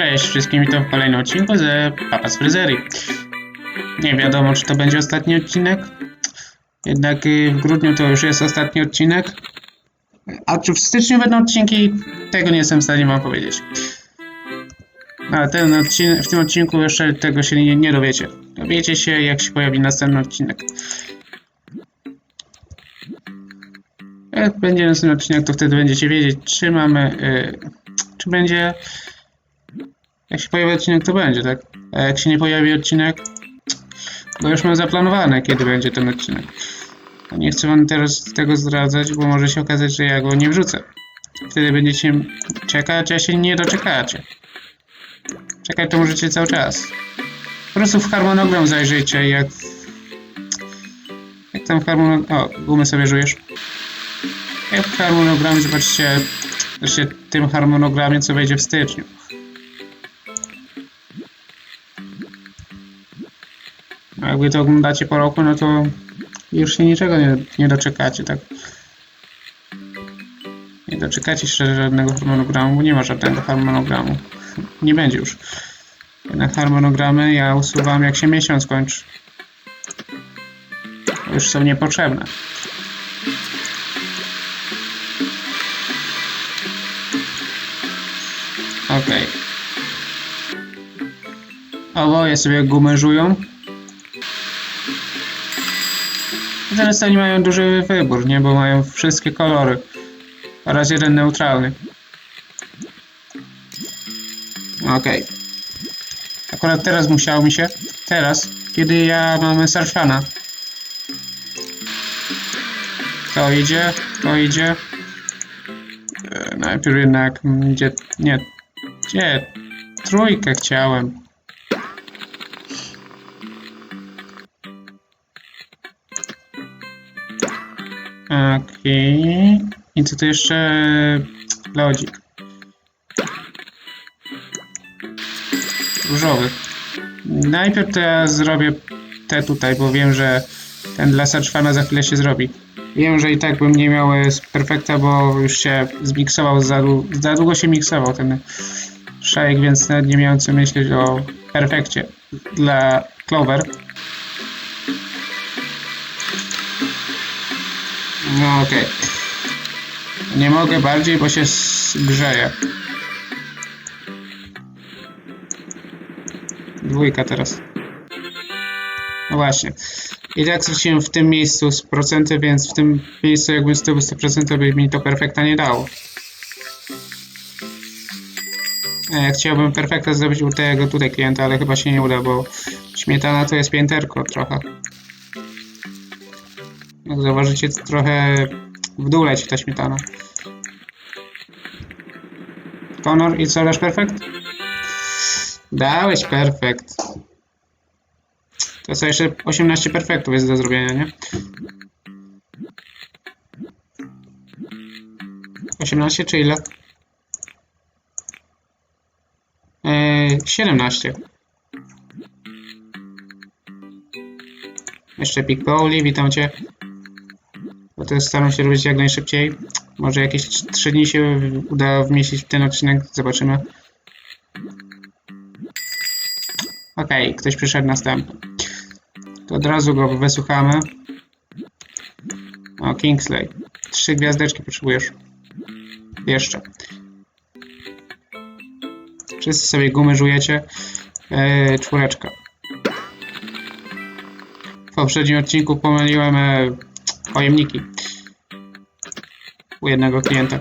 Cześć wszystkim, witam w kolejnym odcinku z Papa z Fryzerii. Nie wiadomo, czy to będzie ostatni odcinek. Jednak y, w grudniu to już jest ostatni odcinek. A czy w styczniu będą odcinki? Tego nie jestem w stanie wam powiedzieć. Ale ten odcinek, w tym odcinku jeszcze tego się nie, nie dowiecie. Dowiecie się, jak się pojawi następny odcinek. Jak będzie następny odcinek, to wtedy będziecie wiedzieć, czy mamy, y, czy będzie jak się pojawi odcinek, to będzie, tak? A jak się nie pojawi odcinek, to już mam zaplanowane, kiedy będzie ten odcinek. Nie chcę wam teraz tego zdradzać, bo może się okazać, że ja go nie wrzucę. Wtedy będziecie czekać, a się nie doczekacie. Czekać to możecie cały czas. Po prostu w harmonogram zajrzyjcie, jak... Jak tam harmonogram... O, gumy sobie żujesz. Jak w harmonogramie, zobaczcie... Zobaczcie tym harmonogramie, co wejdzie w styczniu. A jakby to oglądacie po roku, no to już się niczego nie, nie doczekacie, tak? Nie doczekacie się żadnego harmonogramu, bo nie ma żadnego harmonogramu. Nie będzie już. Jednak harmonogramy ja usuwam jak się miesiąc kończy. Już są niepotrzebne. Okej. Oboje sobie gumę Teraz oni mają duży wybór, nie? Bo mają wszystkie kolory. Oraz jeden neutralny. Okej. Akurat teraz musiało mi się. Teraz, kiedy ja mamy Sarfana. To idzie, to idzie. E, najpierw jednak, mm, gdzie, nie, gdzie? Trójkę chciałem. I co tu jeszcze? Lodzik. Różowy. Najpierw to ja zrobię te tutaj, bo wiem, że ten dla Saczwana za chwilę się zrobi. Wiem, że i tak bym nie miał e, z perfekta, bo już się zmiksował, za, za długo się miksował ten szajek, więc nawet nie miałem co myśleć o perfekcie dla Clover. No okej. Nie mogę bardziej, bo się grzeje. Dwójka teraz. No właśnie. I tak straciłem w tym miejscu z procenty, więc w tym miejscu jakbym zdobył 100% by mi to perfekta nie dało. E, chciałbym perfekta zrobić u tego tutaj klienta, ale chyba się nie uda, bo śmietana to jest pięterko trochę. Jak zauważycie, to trochę w dół leci ta śmietana. Konor i co dasz perfekt? Dałeś perfekt. To co jeszcze 18 perfektów jest do zrobienia, nie? 18 czy ile? Eee, 17. Jeszcze Big witam Cię. To staram się robić jak najszybciej. Może jakieś 3 dni się uda wmieścić w ten odcinek, zobaczymy. Okej, ktoś przyszedł następny. To od razu go wysłuchamy. O, Kingsley. Trzy gwiazdeczki potrzebujesz. Jeszcze. Wszyscy sobie gumy żujecie. Eee, czwóreczka. W poprzednim odcinku pomyliłem e, pojemniki u jednego klienta.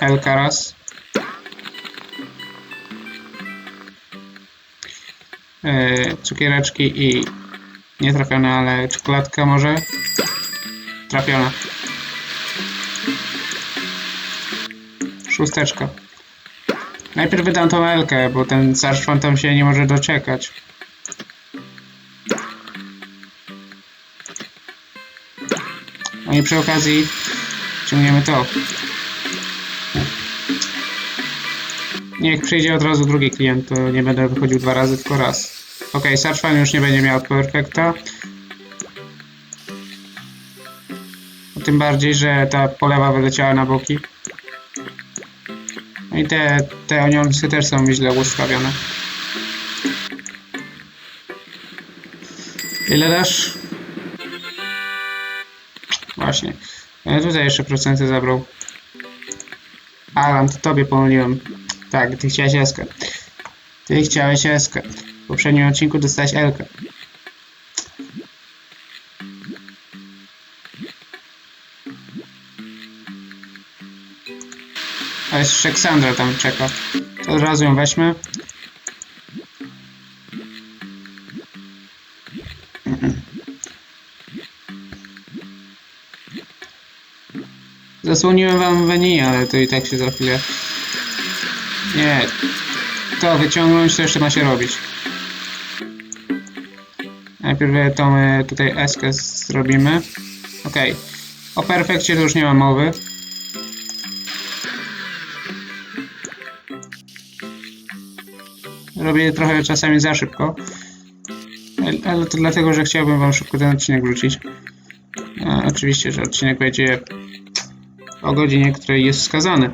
Elka raz. E, cukiereczki i nie trafione, ale czekoladka może. Trafiona. Szósteczka. Najpierw wydam tą Elkę, bo ten Sarszwan tam się nie może doczekać. No i przy okazji ciągniemy to. Niech przyjdzie od razu drugi klient, to nie będę wychodził dwa razy, tylko raz. Ok, Sarszwan już nie będzie miał perfekta. Tym bardziej, że ta polewa wyleciała na boki. No i te, te onionsy też są źle ustawione. Ile dasz? Właśnie. Ja tutaj jeszcze procenty zabrał. Alan, to tobie pomyliłem. Tak, ty chciałeś eskę. Ty chciałeś eskę. W poprzednim odcinku dostałeś Elkę. A jeszcze Ksandra tam czeka. To od razu ją weźmy. Zasłoniłem wam Veni, ale to i tak się za chwilę... Nie. To wyciągnąć to jeszcze ma się robić. Najpierw tą e, tutaj eskę zrobimy. Okej. O perfekcie to już nie ma mowy. Robię trochę czasami za szybko. Ale- to dlatego, że chciałbym wam szybko ten odcinek wrzucić. A, oczywiście, że odcinek będzie o godzinie, której jest wskazany.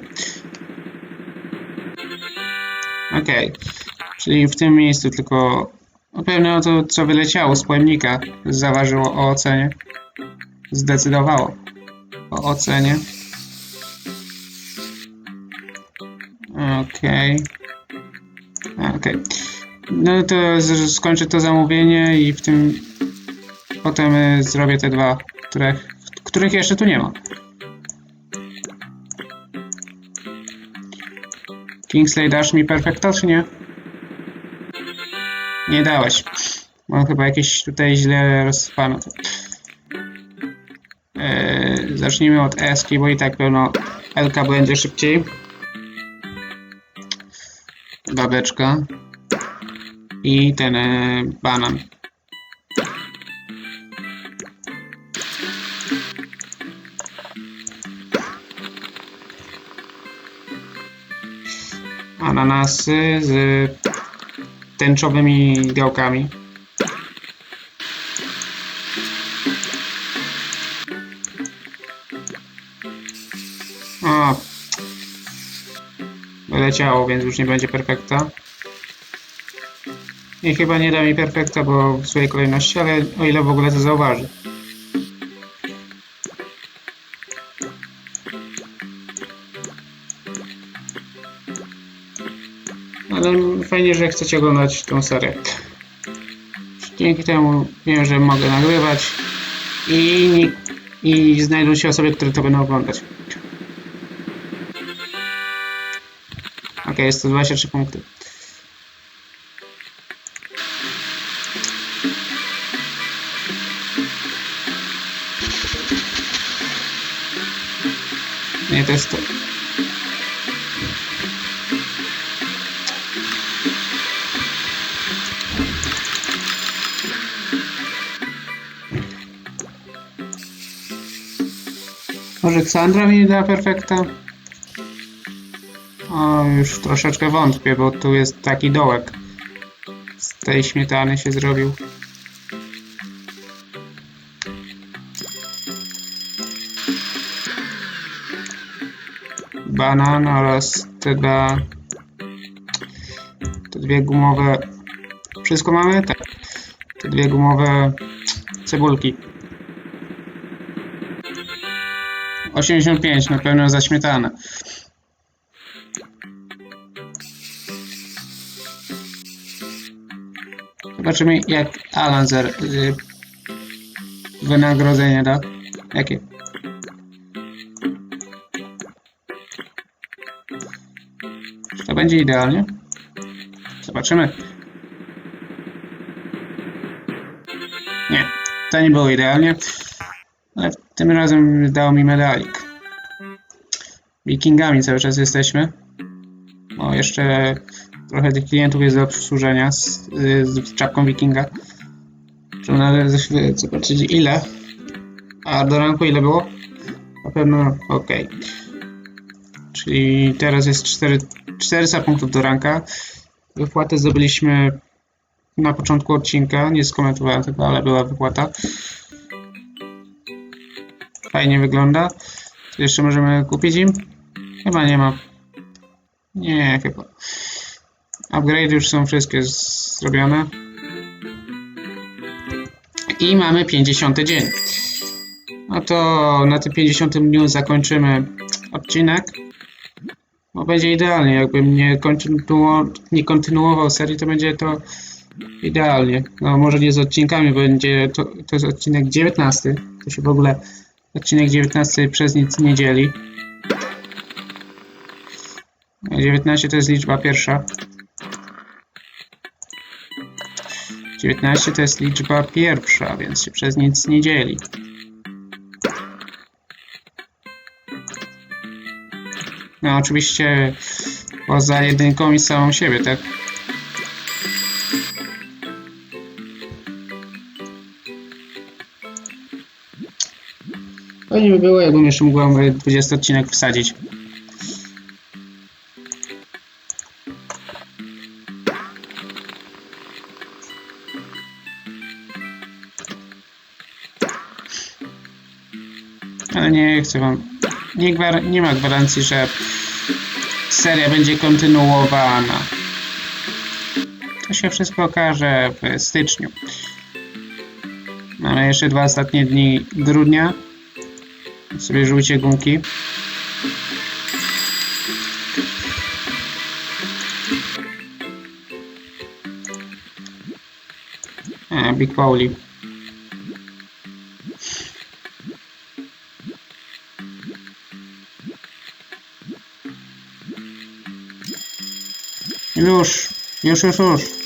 Okej. Czyli w tym miejscu tylko no pewno to, co wyleciało z pojemnika, zaważyło o ocenie. Zdecydowało o ocenie. Okej. Okej. No to skończę to zamówienie i w tym potem y, zrobię te dwa, które, których jeszcze tu nie ma. Kingsley, dasz mi perfekto, czy nie? Nie dałeś. Mam chyba jakieś tutaj źle rozsypane. Eee, zacznijmy od Eski, bo i tak pewno Elka będzie szybciej. Babeczka. I ten e, banan. Ananasy z tęczowymi gałkami. O. Wyleciało, więc już nie będzie perfekta. I chyba nie da mi perfekta, bo w swojej kolejności, ale o ile w ogóle to zauważy. Fajnie, że chcecie oglądać tą serię. Dzięki temu wiem, że mogę nagrywać i, i znajdą się osoby, które to będą oglądać. Ok, jest to 23 punkty. Nie, to jest to. Może Ksandra mi da perfekta? O, już troszeczkę wątpię, bo tu jest taki dołek. Z tej śmietany się zrobił. Banan oraz te dwa... Te dwie gumowe... Wszystko mamy? Tak. Te dwie gumowe cebulki. 85 na pewno za. Zobaczymy jak Alan zer, y, wynagrodzenie da. Jakie? Czy to będzie idealnie? Zobaczymy. Nie, to nie było idealnie. Ale tym razem dało mi medalik. Wikingami cały czas jesteśmy. O, jeszcze trochę tych klientów jest do obsłużenia z, z czapką wikinga. Trzeba chwilę zobaczyć ile. A do ranku ile było? Na pewno ok. Czyli teraz jest 4, 400 punktów do ranka. Wypłatę zdobyliśmy na początku odcinka. Nie skomentowałem tego, ale była wypłata. Fajnie wygląda. Co jeszcze możemy kupić im? Chyba nie ma. Nie, chyba. Upgrade już są wszystkie zrobione. I mamy 50 dzień. No to na tym 50 dniu zakończymy odcinek. Bo będzie idealnie. Jakbym nie, kontynuo- nie kontynuował serii, to będzie to idealnie. No może nie z odcinkami, będzie to, to jest odcinek 19. To się w ogóle odcinek 19 przez nic nie dzieli. 19 to jest liczba pierwsza. 19 to jest liczba pierwsza, więc się przez nic nie dzieli. No oczywiście poza jedynką i samą siebie, tak? Fajnie by było, jakbym jeszcze mógł wam 20 odcinek wsadzić. Ale nie chcę wam. Nie, gwar- nie ma gwarancji, że seria będzie kontynuowana. To się wszystko okaże w styczniu. Mamy jeszcze dwa ostatnie dni grudnia. Sobie żółcie gumki. A, Big Pauli. Już, już, już, już.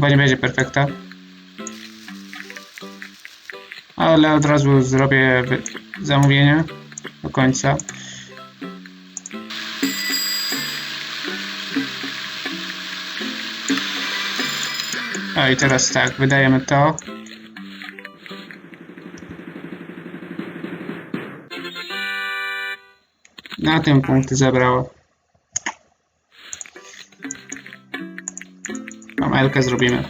Chyba nie będzie perfekta. Ale od razu zrobię zamówienie do końca. I teraz tak, wydajemy to. Na tym punkty zabrało. Elkę zrobimy.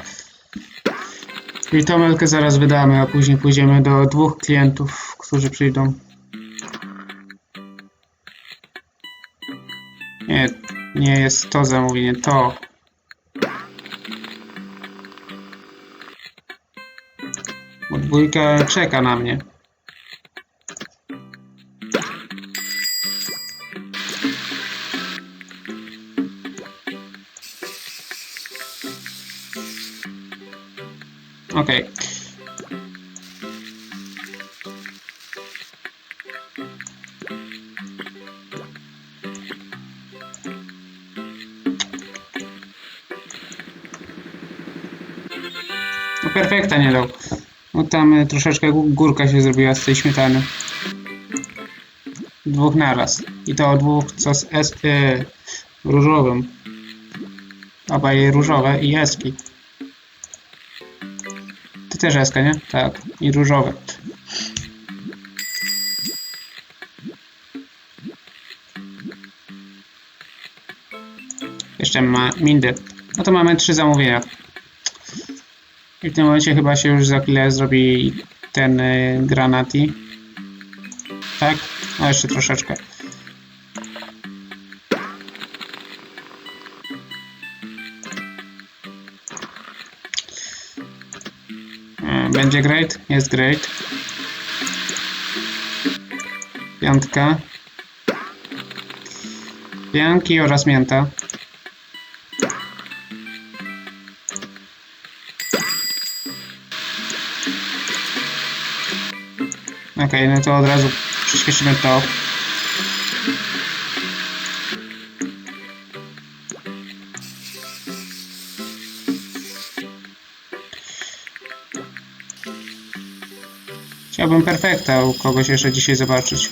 I tą Elkę zaraz wydamy, a później pójdziemy do dwóch klientów, którzy przyjdą. Nie, nie jest to zamówienie, to. Bo dwójka czeka na mnie. No perfekta nie dał. No tam y, troszeczkę gó- górka się zrobiła z tej śmietany. Dwóch naraz. I to dwóch, co z S, y, różowym. Obaj różowe i eski. Ty też eska, nie? Tak. I różowe. Jeszcze ma Mindy. No to mamy trzy zamówienia. I w tym momencie chyba się już za chwilę zrobi ten y, granati. Tak? No jeszcze troszeczkę. Y, Będzie great? Jest great. Piątka. Pianki oraz mięta. Okej, no to od razu przyspieszymy to. Chciałbym perfekta u kogoś jeszcze dzisiaj zobaczyć.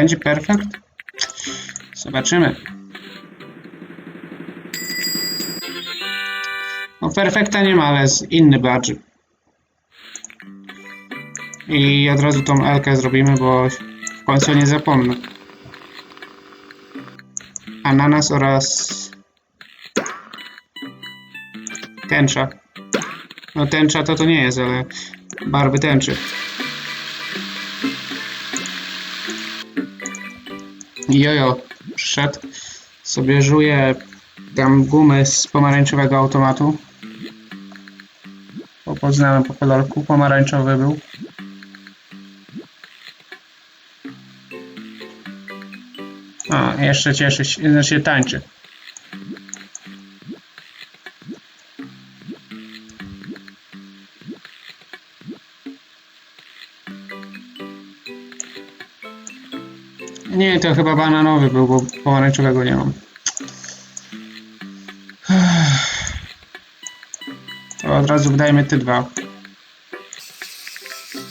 Będzie perfekt? Zobaczymy. No perfekta nie ma, ale jest inny badge. I od razu tą Elkę zrobimy, bo w końcu nie zapomnę. Ananas oraz tęcza. No tęcza to to nie jest, ale barwy tęczy. Jojo, przyszedł. Sobie żuje tam gumę z pomarańczowego automatu. Bo poznałem po kolorku, pomarańczowy był. A, jeszcze cieszy się, znaczy tańczy. Nie, to chyba bananowy był, bo pomarańczowego nie mam. To od razu wdajmy te dwa.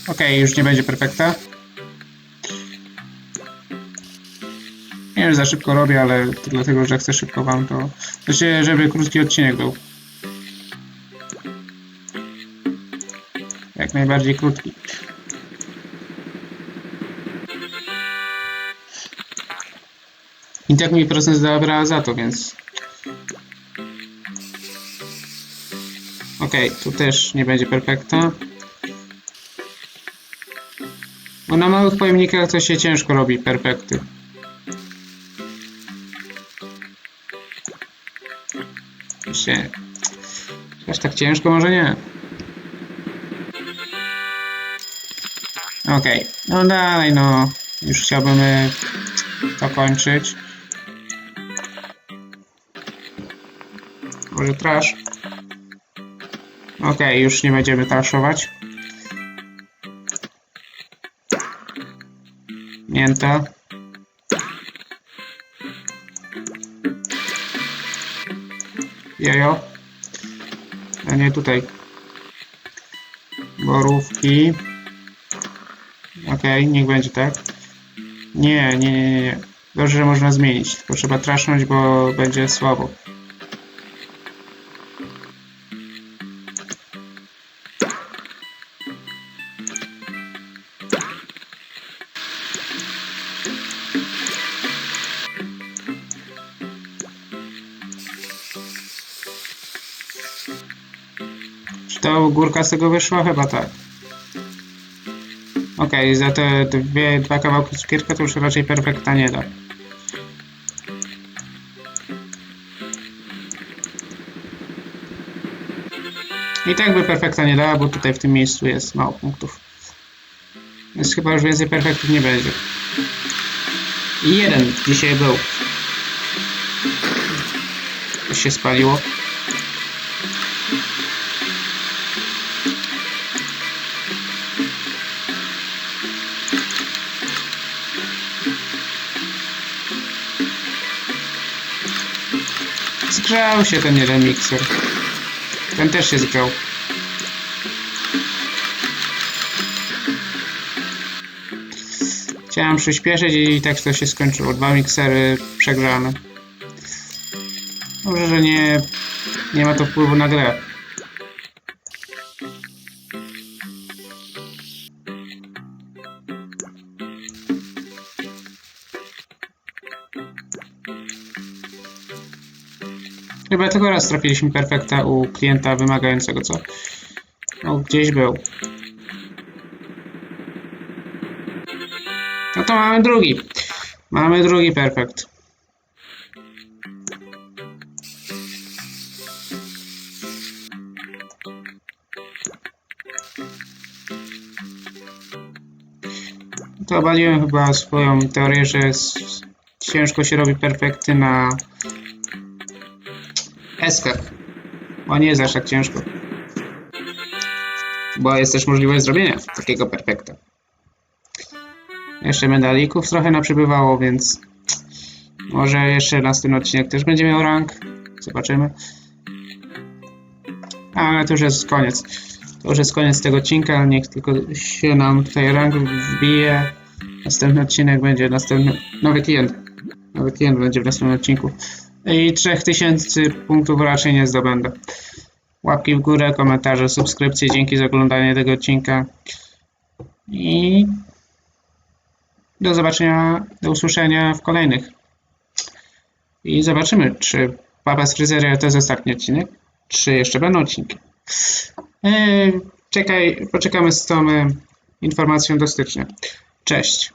Okej, już nie będzie perfekta. Nie wiem, za szybko robię, ale to dlatego, że chcę szybko wam to... Znaczy, żeby krótki odcinek był. Jak najbardziej krótki. I tak mi procent zabrała za to, więc... Okej, tu też nie będzie perfekta. Bo na małych pojemnikach to się ciężko robi perfekty. Się... Aż tak ciężko może nie. Okej, no dalej no. Już chciałbym y, to kończyć. Może trash. Okej, już nie będziemy traszować. Mięta. Jojo. A nie tutaj. Borówki. Okej, niech będzie tak. Nie, nie, nie, nie. Dobrze, że można zmienić. Tylko trzeba trasznąć, bo będzie słabo. Górka z tego wyszła? Chyba tak. Okej, za te dwie, dwa kawałki cukierka to już raczej perfekta nie da. I tak by perfekta nie dała, bo tutaj w tym miejscu jest mało punktów. Więc chyba już więcej perfektów nie będzie. I jeden dzisiaj był. Już się spaliło. Zgrzał się ten jeden mikser. Ten też się zgrzał. Chciałem przyspieszyć i tak to się skończyło. Dwa miksery przegrzane. Dobrze, że nie, nie ma to wpływu na grę. Tylko raz trafiliśmy perfekta u klienta wymagającego, co? No, gdzieś był. No to mamy drugi. Mamy drugi perfekt. To obaliłem chyba swoją teorię, że ciężko się robi perfekty na eskach. Bo nie jest aż tak ciężko. Bo jest też możliwość zrobienia takiego perfekta. Jeszcze medalików trochę naprzybywało, więc może jeszcze następny odcinek też będzie miał rank. Zobaczymy. Ale to już jest koniec. To już jest koniec tego odcinka. Niech tylko się nam tutaj rank wbije. Następny odcinek będzie następny. Nowy klient. Nowy klient będzie w następnym odcinku. I 3000 punktów raczej nie zdobędę. Łapki w górę, komentarze, subskrypcje. Dzięki za oglądanie tego odcinka. I do zobaczenia, do usłyszenia w kolejnych. I zobaczymy, czy Papa z Fryzeria to jest ostatni odcinek, czy jeszcze będą odcinki. Eee, czekaj, poczekamy z tą e, informacją do stycznia. Cześć.